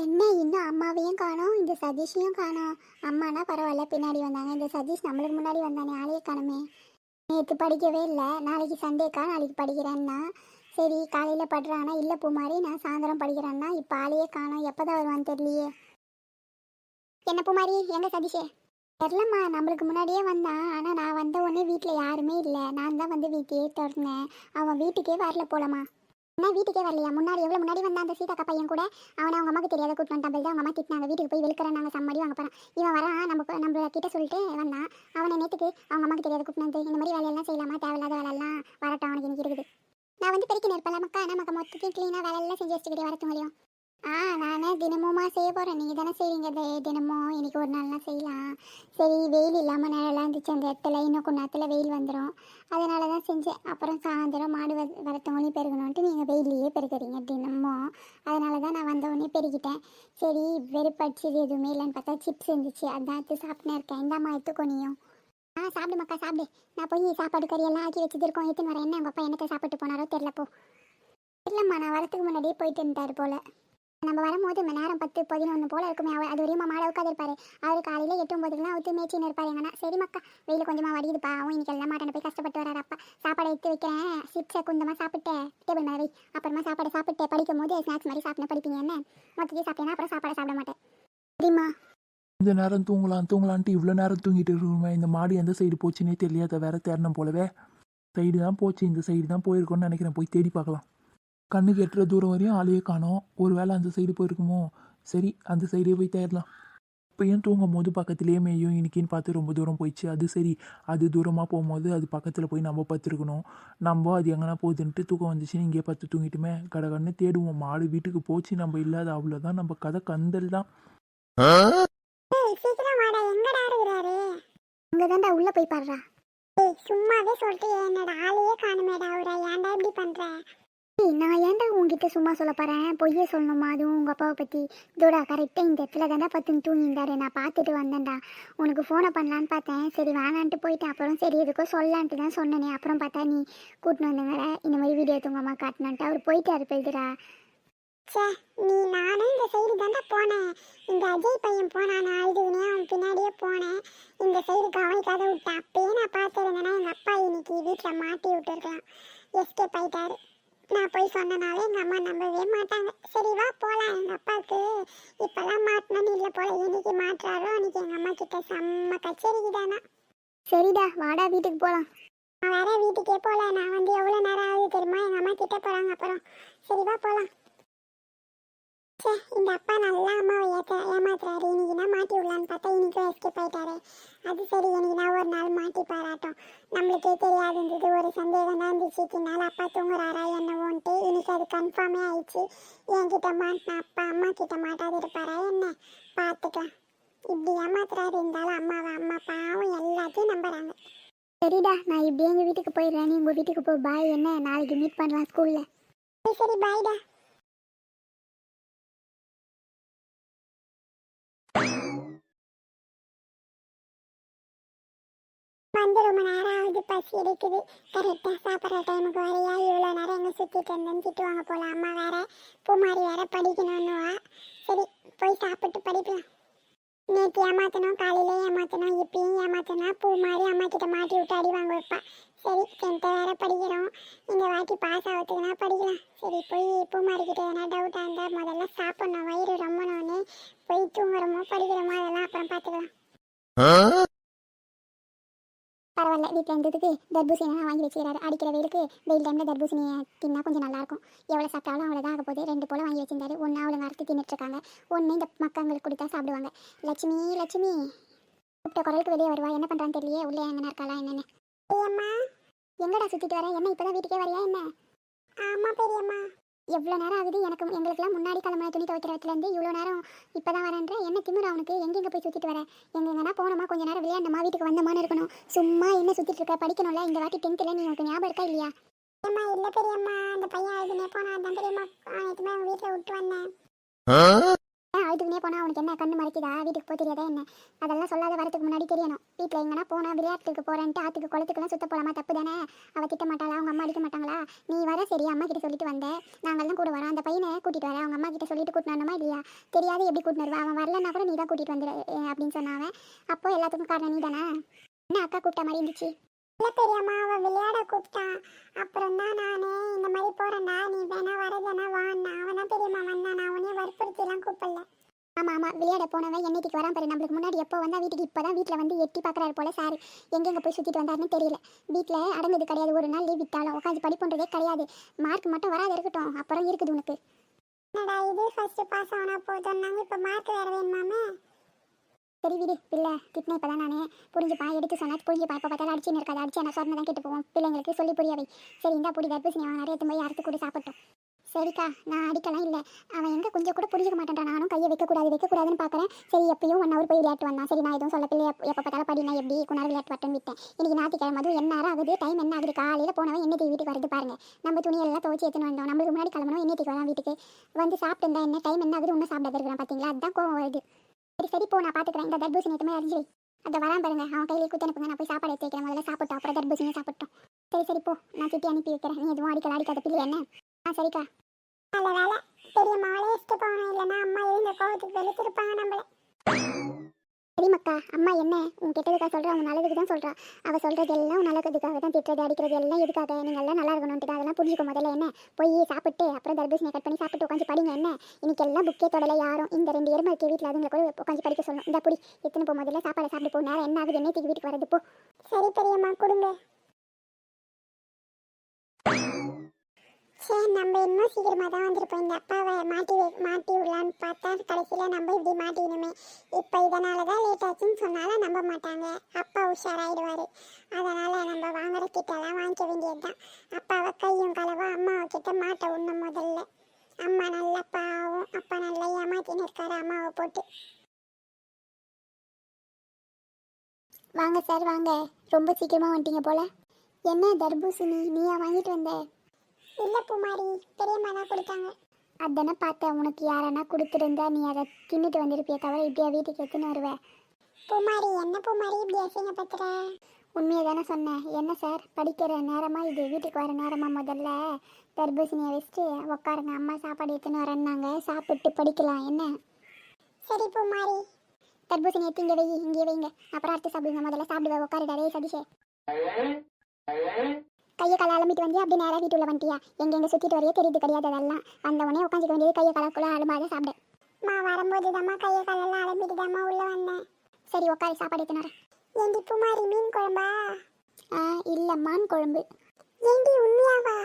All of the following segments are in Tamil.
என்ன இன்னும் அம்மாவையும் காணோம் இந்த சதீஷையும் காணோம். அம்மானா பரவாயில்ல பின்னாடி வந்தாங்க. இந்த சதீஷ் நம்மளுக்கு முன்னாடி வந்தானே ஆளையே காணுமே. நேற்று படிக்கவே இல்லை. நாளைக்கு சண்டேக்கா நாளைக்கு படிக்கிறேன்னா. சரி காலையில் படுறானா? இல்லை பூமாரி நான் சாயந்தரம் படிக்கிறேன்னா. இப்போ ஆளையே காணோம். எப்போ தான் வருவான்னு தெரியலையே. என்ன பூமாரி எங்க சதீஷே? தெரிலம்மா நம்மளுக்கு முன்னாடியே வந்தான் ஆனால் நான் வந்த உடனே வீட்டில் யாருமே இல்லை. நான் தான் வந்து வீட்டையே திறந்தேன். அவன் வீட்டுக்கே வரல போலம்மா. என்ன வீட்டுக்கே வரலையா? முன்னாடி எவ்வளோ முன்னாடி வந்த அந்த சீதாக்கா பையன் கூட? அவனை அவங்க அம்மாக்கு தெரியாத கூட்டு வந்துட்டான் தான் அவங்க அம்மா திட்டினாங்க. வீட்டுக்கு போய் வெளுக்கிறேன் நாங்கள் சம்மடி வாங்க போகிறான் இவன் வரான் நம்ம நம்ம கிட்ட சொல்லிட்டு வந்தான். அவனை நேற்றுக்கு அவங்க அம்மாக்கு தெரியாத கூட்டு வந்து இந்த மாதிரி வேலையெல்லாம் செய்யலாமா? தேவையில்லாத வேலையெல்லாம் வரட்டும் அவனுக்கு எனக்கு இருக்குது. நான் வந்து பெருக்கி நிற்பல மக்கா நமக்கு மொத்தத்தையும் க்ளீனாக வேலையெல்லாம் செஞ்சு வச்சுக்கிட்டே வரட்டும் முடியும் ஆ நானே தினமுமா செய்ய போகிறேன் நீங்கள் தானே செய்வீங்க தினமும் இன்னைக்கு ஒரு நாள்லாம் செய்யலாம். சரி வெயில் இல்லாமல் நிழலாம் இருந்துச்சு. அந்த இடத்துல இன்னும் கொஞ்ச நேரத்தில் வெயில் வந்துடும் அதனால தான் செஞ்சேன். அப்புறம் சாயந்தரம் மாடு வ வரத்தவங்களையும் பெருகணுன்ட்டு நீங்கள் வெயிலையே பெருக்கிறீங்க தினமும். அதனால தான் நான் வந்தவொடனே பெருகிட்டேன். சரி வெறுப்படிச்சது எதுவுமே இல்லைன்னு பார்த்தா சிப்ஸ் இருந்துச்சு. அதான் எடுத்து சாப்பிட்டே இருக்கேன். இந்தாம்மா எடுத்துக்கோ நீயும். ஆ சாப்பிடு மக்கா சாப்பிடு. நான் போய் சாப்பாடு கறி எல்லாம் ஆக்கி வச்சுட்டு இருக்கோம் எடுத்துன்னு வரேன். என்ன உங்கள் அப்பா என்னத்தை சாப்பிட்டு போனாரோ தெரிலப்போ போ. இல்லைம்மா நான் வரத்துக்கு முன்னாடியே போயிட்டு இருந்தார் போல. நம்ம வரும்போது மணி நேரம் பத்து பதினொன்று போல இருக்குமே. அவர் அது வரையும் மாட உட்காந்துருப்பாரு அவர் காலையில் எட்டு ஒம்பதுக்குலாம் அவுத்து மேய்ச்சின்னு இருப்பாரு எங்கன்னா சரி மக்கா வெயில் கொஞ்சமாக வடியுதுப்பா. அவன் இன்னைக்கு எல்லாம் மாட்டான போய் கஷ்டப்பட்டு வராரு அப்பா. சாப்பாடை எடுத்து வைக்கிறேன். சிப்ஸை குந்தமாக சாப்பிட்டு. டேபிள் மாதிரி அப்புறமா சாப்பாடை சாப்பிட்டு படிக்கும் போது ஸ்நாக்ஸ் மாதிரி சாப்பிட்டு படிப்பீங்க என்ன? மொத்தத்தையும் சாப்பிட்டேன்னா அப்புறம் சாப்பாடை சாப்பிட மாட்டேன். சரிம்மா. இந்த நேரம் தூங்கலாம் தூங்கலான்ட்டு இவ்வளோ நேரம் தூங்கிட்டு இருக்குமே. இந்த மாடு எந்த சைடு போச்சுன்னே தெரியாத வேற தேடணும் போலவே. சைடு தான் போச்சு. இந்த சைடு தான் போயிருக்கோன்னு நினைக்கிறேன். போய் தேடி பார்க்கலாம். கண்ணுக்கு எட்டுற தூரம் வரையும் ஆளையே காணோம். ஒருவேளை அந்த சைடு போயிருக்குமோ? சரி அந்த சைடே போய் தேடலாம். இப்பயும் தூங்கும் போது பக்கத்துலேயே மேயும் இன்னைக்குன்னு பார்த்து ரொம்ப தூரம் போயிடுச்சு. அது சரி அது தூரமாக போகும்போது அது பக்கத்தில் போய் நம்ம பார்த்துருக்கணும். நம்ம அது எங்கன்னா போகுதுன்ட்டு தூக்கம் வந்துச்சுன்னு இங்கேயே பார்த்து தூங்கிட்டுமே கடகடன்னு தேடுவோம். மாடு வீட்டுக்கு போச்சு நம்ம இல்லாத அவ்வளோதான் நம்ம கதை கந்தல் தான். சீக்கிரம் போய் பாடுறா. சும்மாவே சொல்லிட்டு என்னோட ஆளையே காணுமேடா. அவரை ஏன்டா இப்படி பண்ற? நான் ஏன்டா உங்ககிட்ட சும்மா சொல்ல போகிறேன் பொய்யே சொல்லணுமா? அதுவும் உங்கள் அப்பாவை பற்றி இதோட கரெக்டாக இந்த இடத்துல தாண்டா பத்துன்னு தூங்கியிருந்தாரு. நான் பார்த்துட்டு வந்தேன்டா. உனக்கு ஃபோனை பண்ணலான்னு பார்த்தேன். சரி வேணான்ட்டு போயிட்டேன். அப்புறம் சரி எதுக்கோ சொல்லலான்ட்டு தான் சொன்னேனே. அப்புறம் பார்த்தா நீ கூட்டின்னு வந்தவர இந்த மாதிரி வீடியோ தூங்கம்மா காட்டினான்ட்டு அவர் போயிட்டாரு போயிடுறா சே நீ நானும் இந்த சைடு தாண்டா போனேன். இந்த அஜய் பையன் போனான்? அழுதுனே அவன் பின்னாடியே போனேன். இந்த சைடு கவனிக்காத விட்டேன் அப்பயே நான் பார்த்துருந்தேன்னா எங்கள் அப்பா இன்னைக்கு வீட்டில் மாட்டி விட்டுருக்கலாம். எஸ்கேப் ஆயிட்டாரு. நான் போய் சொன்னனால எங்கள் அம்மா நம்பவே மாட்டாங்க. சரி வா போகலாம் எங்கள் அப்பாவுக்கு இப்போல்லாம் மாட்டினு இல்லை போல. என்னைக்கு மாட்டுறாரோ அன்னைக்கு எங்கள் அம்மா கிட்ட செம்ம கச்சேரிக்கு தானா. சரிடா வாடா வீட்டுக்கு போகலாம் நான் வேற வீட்டுக்கே போகல நான் வந்து எவ்வளோ நேரம் ஆகுது தெரியுமா? எங்கள் அம்மா கிட்ட போகிறாங்க அப்புறம். சரி வா போகலாம் சே இந்த அப்பா நல்லா அம்மாவை ஏத்த ஏமாத்துறாரு. இன்னைக்கு நான் மாட்டி விடலான்னு பார்த்தா இன்னைக்கும் எஸ்கேப் ஆயிட்டாரு. அது சரி எனக்கு நான் ஒரு நாள் மாட்டி பாராட்டும். நம்மளுக்கே தெரியாது இருந்தது ஒரு சந்தேகம் தான் இருந்துச்சு. இத்தனால அப்பா தூங்குறாரா என்னவோன்ட்டு இன்னைக்கு அது கன்ஃபார்மே ஆயிடுச்சு. என்கிட்ட மாட்டின அப்பா அம்மா கிட்ட மாட்டாது இருப்பாரா என்ன? பார்த்துக்கலாம் இப்படி ஏமாத்துறாரு இருந்தாலும் அம்மாவை அம்மா பாவம் எல்லாத்தையும் நம்புறாங்க. சரிடா நான் இப்படியே எங்கள் வீட்டுக்கு போயிடுறேன். நீ உங்கள் வீட்டுக்கு போ. பாய் என்ன நாளைக்கு மீட் பண்ணலாம் ஸ்கூலில் சரி பாய்டா வந்து ரொம்ப நேரம் ஆகுது பசி எடுக்குது கரெக்டாக சாப்பிட்ற டைமுக்கு வரையா? இவ்வளோ நேரம் எங்கே சுற்றிட்டு இருந்தேன்னு திட்டுவாங்க போல அம்மா வேற பூமாரி வேற படிக்கணும்னுவா. சரி போய் சாப்பிட்டு படிக்கலாம் நேற்று ஏமாத்தணும் காலையில ஏமாத்தணும் இப்பயும் ஏமாத்தணும் பூ மாதிரி அம்மா கிட்ட மாட்டி விட்டு அடி வாங்க வைப்பா. சரி டென்த்தை வேற படிக்கிறோம். இந்த வாட்டி பாஸ் ஆகிறதுக்குனா படிக்கலாம். சரி போய் பூமாரி மாறிக்கிட்டு எதனா டவுட்டாக இருந்தால் முதல்ல சாப்பிட்ணும். வயிறு ரொம்பணும்னு. போய் தூங்குறோமோ படிக்கிறோமோ அதெல்லாம் அப்புறம் பார்த்துக்கலாம். பரவாயில்ல வீட்டில் இருந்ததுக்கு தர்பூசணி வாங்கி வச்சுக்கிறாரு. அடிக்கிற வெயிலுக்கு வெயில் டைமில் தர்பூசணியை தின்னா கொஞ்சம் நல்லாயிருக்கும். எவ்வளோ சாப்பிட்டாலும் அவ்வளோதான் ஆக போகுது. ரெண்டு போல வாங்கி வச்சிருந்தாரு. ஒன்று அவளுங்க அறுத்து தின்னுட்டு இருக்காங்க ஒன்று இந்த மக்கங்களுக்கு கொடுத்தா சாப்பிடுவாங்க. லட்சுமி லட்சுமி கூப்பிட்ட குரலுக்கு வெளியே வருவா. என்ன பண்ணுறான்னு தெரியலையே. உள்ளே எங்கன்னா இருக்காளா என்னென்னு. பெரியம்மா எங்கடா சுத்திட்டு வரேன் என்ன இப்போ தான் வீட்டுக்கே வரியா என்ன? ஆமாம் பெரியம்மா. எவ்வளோ நேரம் ஆகுது? எனக்கு எங்களுக்குலாம் முன்னாடி கிளம்புன துணி துவைக்கிறதுலேருந்து இவ்வளோ நேரம் இப்போ தான் வரேன்ற? என்ன திமிரு அவனுக்கு? எங்கெங்கே போய் சுற்றிட்டு வர? எங்கெங்கன்னா போனோமா? கொஞ்ச நேரம் விளையாண்டமா வீட்டுக்கு வந்தமான்னு இருக்கணும். சும்மா என்ன சுற்றிட்டு இருக்க? படிக்கணும்ல? இந்த வாட்டி டென்த்தில் நீ உனக்கு ஞாபகம் இருக்கா இல்லையா? ஏம்மா இல்லை பெரியம்மா. அந்த பையன் அழுதுனே போனா அதான் பெரியம்மா நேற்றுமே அவங்க வீட்டில் விட்டு வந்தேன். அழுதுக்குனே போனால் அவனுக்கு என்ன கண்ணு மறைக்குதா? வீட்டுக்கு போக தெரியாதா என்ன? அதெல்லாம் சொல்லாத வரதுக்கு முன்னாடி தெரியணும். வீட்டில் எங்கன்னா போனால் விளையாட்டுக்கு போகிறேன்ட்டு ஆற்றுக்கு குளத்துக்குலாம் சுத்த போகலாமா தப்பு தானே? அவள் திட்ட மாட்டாளா? அவங்க அம்மா அடிக்க மாட்டாங்களா? நீ வர சரி அம்மா கிட்ட சொல்லிட்டு வந்தேன் நாங்கள்லாம் கூட வரோம். அந்த பையனை கூட்டிட்டு வரேன் அவங்க அம்மா கிட்ட சொல்லிட்டு கூட்டிட்டு இல்லையா? தெரியாது எப்படி கூட்டிட்டு அவன் வரலன்னா கூட நீ தான் கூட்டிட்டு வந்துடு அப்படின்னு சொன்னாவன் அப்போ எல்லாத்துக்கும் காரணம் நீ தானே என்ன அக்கா கூப்பிட்ட மாதிரி இருந்துச்சு? இல்லை தெரியாமா? அவள் விளையாட கூப்பிட்டான் அப்புறம் தான் நானே இந்த மாதிரி போகிறேன்டா நீ வேணா வரதுனா வான்னா அவன் தான் பெரியம்மா வந்தான்? நான் உன்னே வற்புறுத்திலாம் கூப்பிடல. ஆமாம் ஆமாம் விளையாட போனவன் என்னைக்கு வரான் பாரு. நம்மளுக்கு முன்னாடி எப்போ வந்தால் வீட்டுக்கு இப்போ தான் வீட்டில் வந்து எட்டி பார்க்குறாரு போல. சார் எங்கெங்கே போய் சுற்றிட்டு வந்தாருன்னு தெரியல. வீட்டில் அடங்குது கிடையாது. ஒரு நாள் லீவ் விட்டாலும் உட்காந்து படிப்புன்றதே கிடையாது. மார்க் மட்டும் வராது இருக்கட்டும். அப்புறம் இருக்குது உனக்கு. என்னடா இது? ஃபஸ்ட்டு பாஸ் ஆனா நாங்கள் இப்போ மார்க் வேறு வேணுமாமே? சரி விடு பிள்ளை. திட்டின இப்போ தான் நான் புரிஞ்சுப்பா எடுத்து சொன்னால் புரிஞ்சுப்பா இப்போ பார்த்தாலும் அடிச்சுன்னு இருக்காது அடிச்சு என்ன சொன்னதான் கேட்டு போவோம் பிள்ளைங்களுக்கு சொல்லி புரியவை சரி இந்த புடி தர்பூசணி அவன் நிறைய போய் அறுத்து கூட சாப்பிட்டோம். சரிக்கா நான் அடிக்கலாம் இல்லை. அவன் எங்கே கொஞ்சம் கூட புரிஞ்சுக்க மாட்டேன்றான் நானும் கையை வைக்கக்கூடாது வைக்கக்கூடாதுன்னு பார்க்குறேன். சரி எப்பயும் ஒன் ஹவர் போய் விளையாட்டு வந்தான். சரி நான் எதுவும் சொல்ல பிள்ளை எப்போ பார்த்தாலும் படினா எப்படி குணர் விளையாட்டு வரட்டும் விட்டேன். இன்றைக்கி ஞாயிற்றுக்கிழமை அதுவும் என்ன நேரம் ஆகுது டைம் என்ன ஆகுது காலையில் போனவன் என்னைக்கு வீட்டுக்கு வருது பாருங்க. நம்ம துணியெல்லாம் துவச்சி எடுத்துன்னு வந்தோம். நம்மளுக்கு முன்னாடி கிளம்பணும் என்னைக்கு வரான் வீட்டுக்கு. வந்து சாப்பிட்டு இருந்தா என்ன டைம் என்ன ஆகுது ஒன்றும் சாப்பிடாத இருக்கிறான் பார்த்தீங்களா அதுதான் கோவம் வருது. சரி சரி போ நான் பார்த்துக்கிறேன் இந்த தர்பூசணி எதுவுமே அறிஞ்சு அதை வரான் பாருங்க. அவன் கையிலே குத்தி அனுப்புங்க. நான் போய் சாப்பாடு எடுத்து வைக்கிறேன். முதல்ல சாப்பிட்டோம். அப்புறம் தர்பூசணி சாப்பிட்டோம். சரி சரி போ. நான் திட்டி அனுப்பி வைக்கிறேன். நீ எதுவும் அடிக்கல அடிக்காத. பிள்ளை என்ன? ஆ சரிக்கா. நல்ல வேலை பெரியம்மாவளே இஷ்ட போகணும். இல்லைன்னா அம்மா இருந்த கோவத்துக்கு வெளுத்திருப்பாங்க நம்மளை. சரிம்மாக்கா அம்மா என்ன? உன் கெட்டதுக்காக சொல்கிறா அவன் நல்லதுக்கு தான் சொல்கிறா அவள் சொல்கிறது எல்லாம் உன் நல்லதுக்காக தான் திட்டுறது அடிக்கிறது எல்லாம் எதுக்காக? நீங்கள் எல்லாம் நல்லா இருக்கணும்ட்டு அதெல்லாம் புரிஞ்சுக்க முதல்ல என்ன? போய் சாப்பிட்டு அப்புறம் தர்பூசணியை கட் பண்ணி சாப்பிட்டு உட்காந்து படிங்க என்ன? இன்னைக்கு எல்லாம் புக்கே தொடல யாரும். இந்த ரெண்டு எருமை இருக்கு வீட்டில் அதுங்களை கூட உட்காந்து படிக்க சொல்லணும். இந்த புடி. எத்தனை போ முதல்ல சாப்பாடு சாப்பிட்டு போ. நேரம் என்ன ஆகுது? என்னத்துக்கு வீட்டுக்கு வரது போ. சரி பெரியம்மா கொடுங்க. சரி நம்ம இன்னும் சீக்கிரமாக தான் வந்திருப்போம் இந்த அப்பாவை மாட்டி மாட்டி விடலான்னு பார்த்தா கடைசியில் நம்ம இப்படி மாட்டிடணுமே. இப்போ இதனால தான் லேட் ஆச்சுன்னு சொன்னாலும் நம்ப மாட்டாங்க. அப்பா உஷாராயிடுவார். அதனால் நம்ம வாங்குற கிட்டலாம் வாங்கிக்க வேண்டியது தான் அப்பாவை கையும் களவா அம்மாவை கிட்ட மாட்ட விடணும் முதல்ல. அம்மா நல்ல பாவம். அப்பா நல்லா ஏமாத்தின்னு இருக்காரு அம்மாவை போட்டு. வாங்க சார் வாங்க. ரொம்ப சீக்கிரமாக வந்துட்டீங்க போல. என்ன தர்பூசணி நீயா வாங்கிட்டு வந்த? இல்லை பூமாரி பெரியம்மா தான் கொடுத்தாங்க. அதானே பார்த்தேன் உனக்கு யாரனா கொடுத்துருந்தா நீ அதை தின்னுட்டு வந்திருப்பிய தவிர இப்படியா வீட்டுக்கு எடுத்துன்னு வருவேன் பூமாரி என்ன பூமாரி இப்படி அசிங்கப்படுத்துற? உண்மையை தானே சொன்னேன். என்ன சார் படிக்கிற நேரமா இது? வீட்டுக்கு வர நேரமா முதல்ல? தர்பூசணியை வச்சுட்டு உட்காருங்க அம்மா சாப்பாடு எடுத்துன்னு வரேன்னாங்க. சாப்பிட்டு படிக்கலாம். என்ன? சரி பூமாரி. தர்பூசணி எடுத்து இங்கே வை இங்கே வைங்க. அப்புறம் அடுத்து சாப்பிடுங்க. முதல்ல சாப்பிடுவேன் உட்காருடா டேய் சதீஷே. கையை காலை அலம்பிட்டு வந்தியா அப்படியே நேராக வீட்டுள்ள வந்துட்டியா? எங்க எங்க சுத்திட்டு வரையே தெரியுது கிடையாது அதெல்லாம். வந்த உடனே உட்காந்துக்க வேண்டியது கையை காலக்குள்ள அலம்பாத சாப்பிடு. மா வரும்போது தாம்மா கையை காலெல்லாம் அலம்பிட்டு தாம்மா உள்ள வந்தேன். சரி உட்காரு சாப்பாடு எடுத்துன்னு வரேன். ஏண்டி பூமாரி மீன் குழம்பா? ஆ இல்லை மான் குழம்பு. ஏண்டி உண்மையாவா?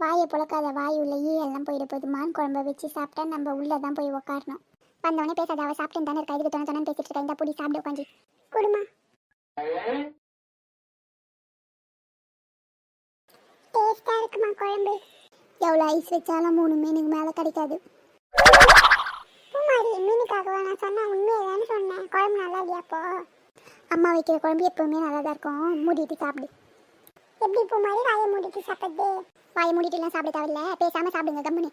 வாயை புழக்காத வாய் உள்ள ஈ எல்லாம் போயிட போகுது. மான் குழம்ப வச்சு சாப்பிட்டா நம்ம உள்ளே தான் போய் உட்காரணும் வந்தவொடனே பேசாத அவள் சாப்பிட்டு தானே இருக்கா? இதுக்கு தொண்ணு தொண்ணு பேசிட்டு இருக்கா? இந்த புடி சாப்பிட்டு உட்காந்து குடுமா. டேஸ்டா இருக்குமா குழம்பு? எவ்வளோ ஐஸ் வச்சாலும் மூணு மீனுக்கு மேலே கிடைக்காது. பூமாரி மீனுக்காகவா? நான் சொன்னேன் உண்மையை தானே சொன்னேன். குழம்பு நல்லா இல்லையா அப்போ? அம்மா வைக்கிற குழம்பு எப்பவுமே நல்லா தான் இருக்கும். மூடிட்டு சாப்பிடு. எப்படி பூமாரி? வாயை மூடிட்டு சாப்பிடுது வாயை மூடிட்டுலாம் சாப்பிட தேவையில்ல. பேசாமல் சாப்பிடுங்க கம்முன்னு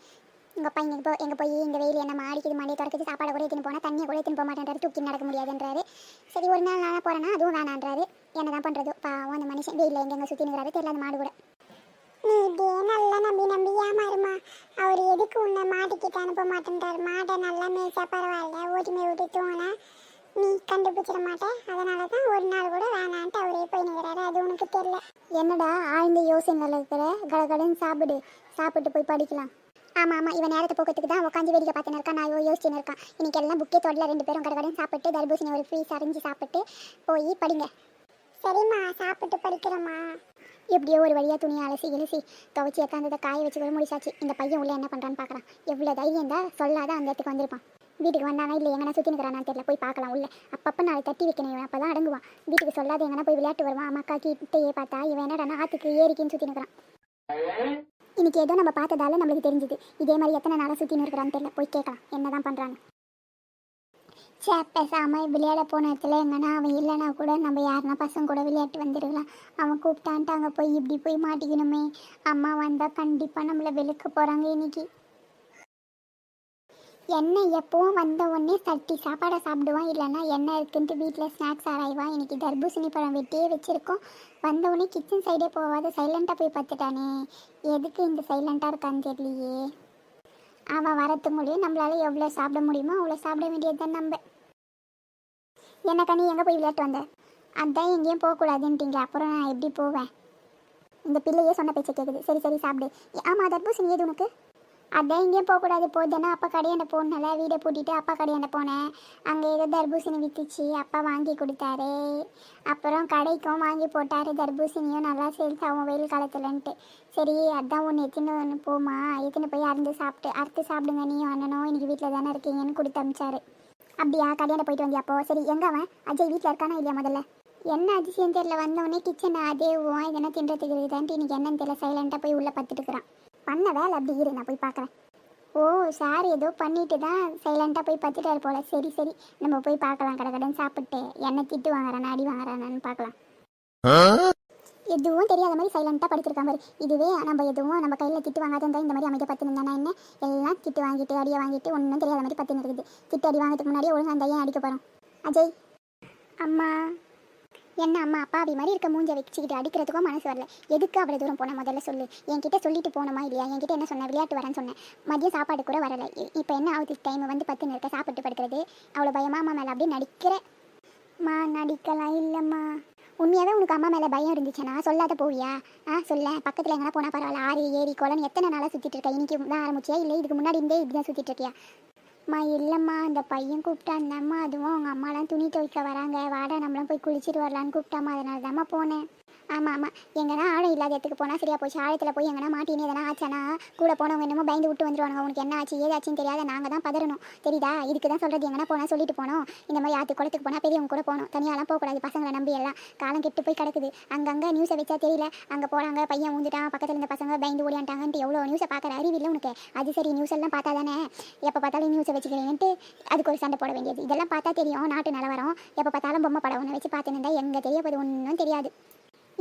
உங்கள் அப்பா இங்கே போ எங்கே போய் இந்த வெயில் என்ன மாடிக்குது மாடி திறக்குது சாப்பாடு கூட எடுத்துன்னு போனால் தண்ணியை கூட எடுத்துன்னு போக மாட்டேன்றாரு. தூக்கி நடக்க முடியாதுன்றாரு. சரி ஒரு நாள் நாளாக போகிறேன்னா அதுவும் வேணான்றாரு. என்ன தான் பண்ணுறது பாவம் அந்த மனுஷன் வெயிலில் எங்கெங்கே சுற்றி நிற்கிறாரு தெரியல அந்த மாடு கூட. நீ இப்படியே நல்லா நம்பி நம்பி ஏமாறுமா அவர் எதுக்கு உன்னை மாட்டிக்கிட்டு அனுப்ப மாட்டேன்றாரு? மாட்டை நல்லா மேய்ச்சா பரவாயில்ல. ஓட்டி மேய் விட்டு தூங்கினா நீ கண்டுபிடிச்சிட மாட்டேன் அதனால தான் ஒரு நாள் கூட வேணான்ட்டு அவரே போய் நிற்கிறாரு அது உனக்கு தெரியல. என்னடா ஆழ்ந்த யோசனையில் இருக்கிற? கடகடன்னு சாப்பிடு. சாப்பிட்டு போய் படிக்கலாம். ஆமாம் ஆமாம் இவன் நேரத்தை போக்கிறதுக்கு தான் உட்காந்து வேடிக்கை பார்த்துன்னு இருக்கான். நான் யோசிச்சுன்னு இருக்கான். இன்னைக்கு எல்லாம் புக்கே தொடல. ரெண்டு பேரும் கடகடன்னு சாப்பிட்டு தர்பூசணி ஒரு பீஸ் அரிஞ்சு சாப்பிட்டு போய் படிங்க. சரிம்மா சாப்பிட்டு படிக்கிறேம்மா. எப்படியோ ஒரு வழியாக துணியை அலசி இலசி துவைச்சி எத்தாந்ததை காய வச்சு கூட முடிச்சாச்சு. இந்த பையன் உள்ள என்ன பண்ணுறான்னு பார்க்குறான் எவ்வளோ தைரியம் தான் சொல்லாத அந்த இடத்துக்கு வந்திருப்பான். வீட்டுக்கு வந்தானா இல்லை எங்கன்னா சுற்றி நிற்கிறானா தெரியல. போய் பார்க்கலாம் உள்ள. அப்பப்போ நாளை தட்டி வைக்கணும் இவன். அப்போ தான் அடங்குவான். வீட்டுக்கு சொல்லாத எங்கன்னா போய் விளையாட்டு வருவான். அம்மாக்கா கிட்டையே பார்த்தா இவன் என்னடா ஆற்றுக்கு ஏரிக்கின்னு சுற்றி நிற்கிறான் இன்னைக்கு ஏதோ நம்ம பார்த்ததால நம்மளுக்கு தெரிஞ்சுது. இதே மாதிரி எத்தனை நாளாக சுற்றி நிற்கிறான்னு தெரியல. போய் கேட்கலாம். என்ன தான் பண்ணுறான்னு சே பேசாமல் விளையாட போன இடத்துல எங்கன்னா அவன் இல்லைனா கூட நம்ம யாருன்னா பசங்க கூட விளையாட்டு வந்துருக்கலாம். அவன் கூப்பிட்டான்ட்டு அங்கே போய் இப்படி போய் மாட்டிக்கணுமே. அம்மா வந்தால் கண்டிப்பாக நம்மளை வெளுக்க போகிறாங்க இன்னைக்கு. எண்ணெய் எப்பவும் வந்த உடனே தட்டி சாப்பாடை சாப்பிடுவான் இல்லைன்னா எண்ணெய் இருக்குன்ட்டு வீட்டில் ஸ்நாக்ஸ் ஆராய்வான். இன்றைக்கி தர்பூசணி பழம் வெட்டியே வச்சுருக்கோம். வந்த உடனே கிச்சன் சைடே போகாத சைலண்ட்டாக போய் பார்த்துட்டானே. எதுக்கு இந்த சைலண்ட்டாக இருக்கான்னு தெரியலையே. அவன் வரத்துக்குள்ளேயே நம்மளால எவ்வளோ சாப்பிட முடியுமோ அவ்வளோ சாப்பிட வேண்டியது தான் நம்ம. என்ன கண்ணி எங்கே போய் விளையாட்டு வந்த? அதான் எங்கேயும் போகக்கூடாதுன்ட்டீங்க அப்புறம் நான் எப்படி போவேன்? இந்த பிள்ளையே சொன்ன பேச்சை கேட்குது சரி சரி சாப்பிடு. ஆமாம் தர்பூசணி ஏது உனக்கு? அதான் எங்கேயும் போகக்கூடாது. போதுன்னா அப்பா கடையாண்ட போனால வீடை பூட்டிட்டு அப்பா கடையாண்ட போனேன். அங்கே ஏதோ தர்பூசணி விற்றுச்சு அப்பா வாங்கி கொடுத்தாரு. அப்புறம் கடைக்கும் வாங்கி போட்டார் தர்பூசணியும். நல்லா சேல்ஸ் ஆகும் வெயில் காலத்துலன்ட்டு. சரி அதான் ஒன்று எத்தனை ஒன்று போமா எத்தனை போய் அறுந்து சாப்பிட்டு அறுத்து சாப்பிடுங்க. நீயும் அண்ணனும் இன்றைக்கி வீட்டில் தானே இருக்கீங்கன்னு கொடுத்து அமிச்சாரு. அப்படியா கல்யாணம் போயிட்டு வந்தியாப்போ? சரி எங்க அவன்? அஜய் வீட்டில் இருக்கானா இல்லையா முதல்ல? என்ன அதிசயம் தெரியல வந்தவொடனே கிச்சன் அதே ஓன் இதெல்லாம் தின்றதுக்கு இருக்குதான்ட்டு இன்னைக்கு என்னன்னு தெரியல சைலண்டாக போய் உள்ளே பார்த்துட்டு இருக்கிறான். பண்ண வேலை அப்படி இரு நான் போய் பார்க்குறேன். ஓ சார் ஏதோ பண்ணிட்டு தான் சைலண்டாக போய் பார்த்துட்டாரு போல. சரி சரி நம்ம போய் பார்க்கலாம் கடை கடன் சாப்பிட்டு. என்ன திட்டு வாங்குறானா அடி வாங்குறானான்னு பார்க்கலாம். எதுவும் தெரியாத மாதிரி சைலண்டாக படிச்சிருக்காங்க பாரு. இதுவே நம்ம எதுவும் நம்ம கையில் திட்டு வாங்காத இருந்தால் இந்த மாதிரி அமைதியை பத்து இருந்தானா என்ன? எல்லாம் திட்டு வாங்கிட்டு அடியை வாங்கிட்டு ஒன்றும் தெரியாத மாதிரி பத்து இருக்குது. திட்டு அடி வாங்கிறதுக்கு முன்னாடியே ஒழுங்காக அந்த ஏன் அடிக்க போகிறோம் அஜய். அம்மா. என்ன அம்மா அப்பாவி மாதிரி இருக்க மூஞ்ச வச்சுக்கிட்டு அடிக்கிறதுக்கும் மனசு வரல. எதுக்கு அவ்வளோ தூரம் போன முதல்ல சொல்லு. என்கிட்ட சொல்லிட்டு போனோமா இல்லையா? என்கிட்ட என்ன சொன்ன? விளையாட்டு வரேன்னு சொன்னேன். மதியம் சாப்பாடு கூட வரல. இப்போ என்ன ஆகுது? டைம் வந்து பத்து நேரத்தை சாப்பிட்டு படுக்கிறது. அவ்வளோ பயமா அம்மா மேலே அப்படியே நடிக்கிறேன் மா நடிக்கலாம் இல்லைம்மா. உண்மையாகவே உனக்கு அம்மா மேலே பயம் இருந்துச்சுன்னா சொல்லாத போவியா? ஆ சொல்ல. பக்கத்தில் எங்கன்னா போனால் பரவாயில்ல. ஆறு ஏரி குளம் எத்தனை நாளாக சுற்றிட்டு இருக்கேன் இன்னைக்கு தான் ஆரம்பிச்சியா? இல்லை இதுக்கு முன்னாடி இருந்தே இப்படி தான் சுற்றிட்டு இருக்கியா? அம்மா இல்லைம்மா. அந்த பையன் கூப்பிட்டா அந்தம்மா அதுவும்? அவங்க அம்மாலாம் துணி துவைக்க வராங்க. வாடா நம்மளாம் போய் குளிச்சிட்டு வரலான்னு கூப்பிட்டாம்மா. அதனால தான்மா போனேன். ஆமாம் ஆமாம் எங்கன்னா ஆழம் இல்லாத இடத்துக்கு போனால் சரியா போச்சு. ஆழத்தில் போய் எங்கன்னா மாட்டின்னு எதனா ஆச்சானா கூட போனவங்க என்னமோ பயந்து விட்டு வந்துருவாங்க உனக்கு என்ன ஆச்சு ஏதாச்சுன்னு தெரியாத நாங்கள் தான் பதறணும். தெரியுதா? இதுக்கு தான் சொல்கிறது எங்கன்னா போனால் சொல்லிட்டு போனோம். இந்த மாதிரி ஆற்று குளத்துக்கு போனால் பெரியவங்க கூட போகணும் தனியாலாம் போகக்கூடாது பசங்களை நம்பி எல்லாம் காலம் கெட்டு போய் கிடக்குது. அங்கங்கே நியூஸை வச்சா தெரியல. அங்கே போகிறாங்க பையன் ஊந்துட்டான் பக்கத்தில் இருந்த பசங்க பயந்து ஓடியான்ட்டாங்கன்ட்டு எவ்வளோ நியூஸை பார்க்குற அறிவில்லை உனக்கு. அது சரி நியூஸ் எல்லாம் பார்த்தா தானே. எப்போ பார்த்தாலும் நியூஸை வச்சுக்கிறீங்கன்ட்டு அதுக்கு ஒரு சண்டை போட வேண்டியது. இதெல்லாம் பார்த்தா தெரியும். நாட்டு நிலவரம். எப்போ பார்த்தாலும் பொம்மை படம் ஒன்று வச்சு பார்த்துன்னு எங்கே தெரிய போது ஒன்றும் தெரியாது.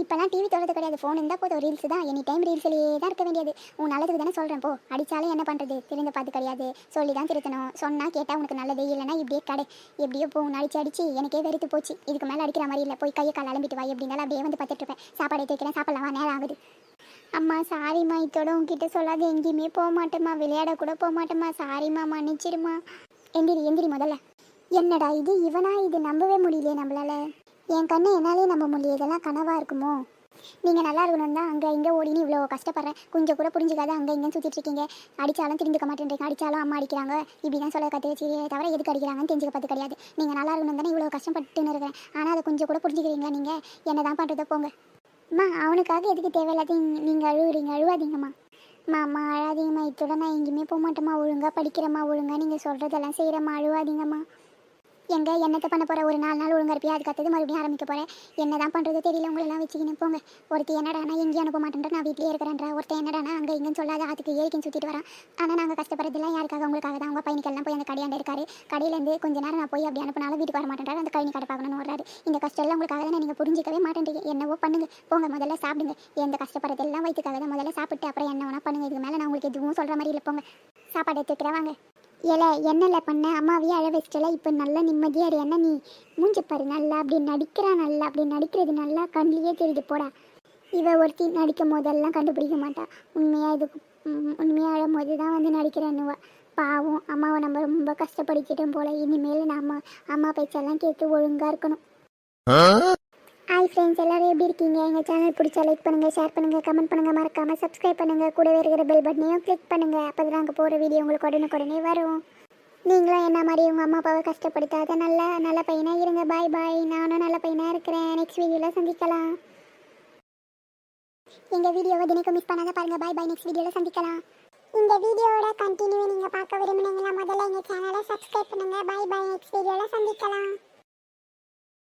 இப்போலாம் டிவி தொடர்றது கிடையாது. ஃபோன் இருந்தால் போதும். ரீல்ஸ் தான். எனி டைம் ரீல்ஸ்லேயே தான் இருக்க வேண்டியது. உன் நல்லதுக்கு தானே சொல்கிறேன் போ. அடித்தாலும் என்ன பண்ணுறது திருந்த பார்த்து கிடையாது. சொல்லி தான் திருத்தணும். சொன்னால் கேட்டால் உனக்கு நல்லது இல்லைன்னா இப்படியே கடை. எப்படியோ போ. உன் அடிச்சு அடிச்சு எனக்கே வெறுத்து போச்சு. இதுக்கு மேலே அடிக்கிற மாதிரி இல்லை. போய் கையை கால் அலம்பிட்டு வா. எப்படி இருந்தாலும் அப்படியே வந்து பார்த்துட்டு இருப்பேன். சாப்பாடு எடுத்துக்கிறேன் சாப்பிடலாம். நேரம் ஆகுது. அம்மா சாரிம்மா இதோட உங்ககிட்ட சொல்லாத எங்கேயுமே போக மாட்டேம்மா. விளையாட கூட போக மாட்டேம்மா. சாரிம்மா மன்னிச்சிருமா எந்திரி எந்திரி முதல்ல. என்னடா இது? இவனா இது? நம்பவே முடியலையே நம்மளால. என் கண்ணை என்னாலே நம்ப முடியல. இதெல்லாம் கனவா இருக்குமோ? நீங்கள் நல்லா இருக்கணும் தான் அங்கே இங்கே ஓடினு இவ்வளோ கஷ்டப்படுறேன். கொஞ்சம் கூட புரிஞ்சுக்காத அங்கே இங்கே சுற்றிட்டு இருக்கீங்க. அடித்தாலும் திருந்துக்க மாட்டேன்றீங்க. அடித்தாலும் அம்மா அடிக்கிறாங்க. இப்படி தான் சொல்ல கற்று சரியே தவிர எதுக்கு அடிக்கிறாங்கன்னு தெரிஞ்சுக்க பார்த்து கிடையாது. நீங்கள் நல்லா இருக்கணும் தானே இவ்வளோ கஷ்டப்பட்டுன்னு இருக்கிறேன். ஆனால் அதை கொஞ்சம் கூட புரிஞ்சுக்கிறீங்களா நீங்கள் என்ன தான் பண்ணுறதோ போங்க. அம்மா அவனுக்காக எதுக்கு தேவையில்லாத நீங்கள் அழுகுறீங்க அழுவாதீங்கம்மா. அம்மா அம்மா அழாதீங்கம்மா. இத்தோட நான் எங்கேயுமே போக மாட்டேம்மா. ஒழுங்காக படிக்கிறேம்மா. ஒழுங்காக நீங்கள் சொல்கிறதெல்லாம் செய்கிறேம்மா அழுவாதீங்கம்மா. எங்க என்னத்தை பண்ண போற? ஒரு நாலு நாள் ஒழுங்கா இருப்பியா அதுக்கு மறுபடியும் ஆரம்பிக்க போறேன். என்ன தான் பண்றது தெரியல உங்களெல்லாம் வச்சுக்கின்னு போங்க. ஒருத்தி என்னடானா எங்கேயும் அனுப்ப மாட்டேன்ற நான் வீட்லயே இருக்கிறேன்றா. ஒருத்தன் என்னடானா அங்க இங்கன்னு சொல்லாத அதுக்கு ஏறிக்கின்னு சுத்திட்டு வரான். ஆனா நாங்க கஷ்டப்படுறதுலாம் யாருக்காக? உங்களுக்காக தான். உங்க பையனுக்கெல்லாம் போய் அந்த கடையாண்ட இருக்காரு. கடையிலேருந்து கொஞ்ச நேரம் நான் போய் அப்படி அனுப்பினாலும் வீட்டுக்கு வர மாட்டேன்றாரு. அந்த கழனி கடை பார்க்கணும்னு வர்றாரு இந்த கஷ்டம் எல்லாம் உங்களுக்காக தான் நீங்க புரிஞ்சிக்கவே மாட்டேன்றீங்க. என்னவோ பண்ணுங்க. போங்க முதல்ல சாப்பிடுங்க. எந்த கஷ்டப்படுறதெல்லாம் வயிற்றுக்காக தான். முதல்ல சாப்பிட்டு அப்புறம் என்ன வேணா பண்ணுங்க. இதுக்கு மேல நான் உங்களுக்கு எதுவும் சொல்ற மாதிரி இல்லை. போங்க. சாப்பாடு எடுத்துக்கிறேன் வாங்க. ஏல என்னல பண்ண? அம்மாவையே அழ வச்சிட்டல. இப்போ நல்லா நிம்மதியாக இரு. என்ன நீ? மூஞ்சி பாரு. நல்லா அப்படி நடிக்கிறா நல்லா அப்படி நடிக்கிறது நல்லா கண்ணிலேயே தெரியுது போடா. இவ ஒருத்தி நடிக்கும் போதெல்லாம் கண்டுபிடிக்க மாட்டா. உண்மையாக இது உம், உண்மையா அழும் போது தான் வந்து நடிக்கிறேன்னுவா. பாவம் அம்மாவை நம்ம ரொம்ப கஷ்டப்படுத்திட்டோம் போல. இனிமேல் நாம அம்மா பேச்செல்லாம் கேட்டு ஒழுங்கா இருக்கணும். ஹாய் ஃப்ரெண்ட்ஸ் எல்லாரும் எப்படி இருக்கீங்க? எங்கள் சேனல் பிடிச்சா லைக் பண்ணுங்கள் ஷேர் பண்ணுங்கள் கமெண்ட் பண்ணுங்கள் மறக்காமல் சப்ஸ்கிரைப் பண்ணுங்கள் கூடவே இருக்கிற பெல் பட்டனையும் கிளிக் பண்ணுங்கள் அப்போ தான் நாங்கள் போகிற வீடியோ உங்களுக்கு உடனுக்குடனே வரும். நீங்களும் என்ன மாதிரி உங்கள் அம்மா அப்பாவை கஷ்டப்படுத்தாத நல்ல நல்ல பையனாக இருங்க. பாய் பாய் நானும் நல்ல பையனாக இருக்கிறேன். நெக்ஸ்ட் வீடியோவில் சந்திக்கலாம். எங்கள் வீடியோவை தினைக்கும் மிஸ் பண்ணாத பாருங்கள் பாய் பாய் நெக்ஸ்ட் வீடியோவில் சந்திக்கலாம். இந்த வீடியோவோட கண்டினியூ நீங்கள் பார்க்க விரும்புனீங்களா முதல்ல எங்கள் சேனலை சப்ஸ்கிரைப் பண்ணுங்க. பை பாய் நெக்ஸ்ட் வீடியோவில் சந்திக்கலாம்.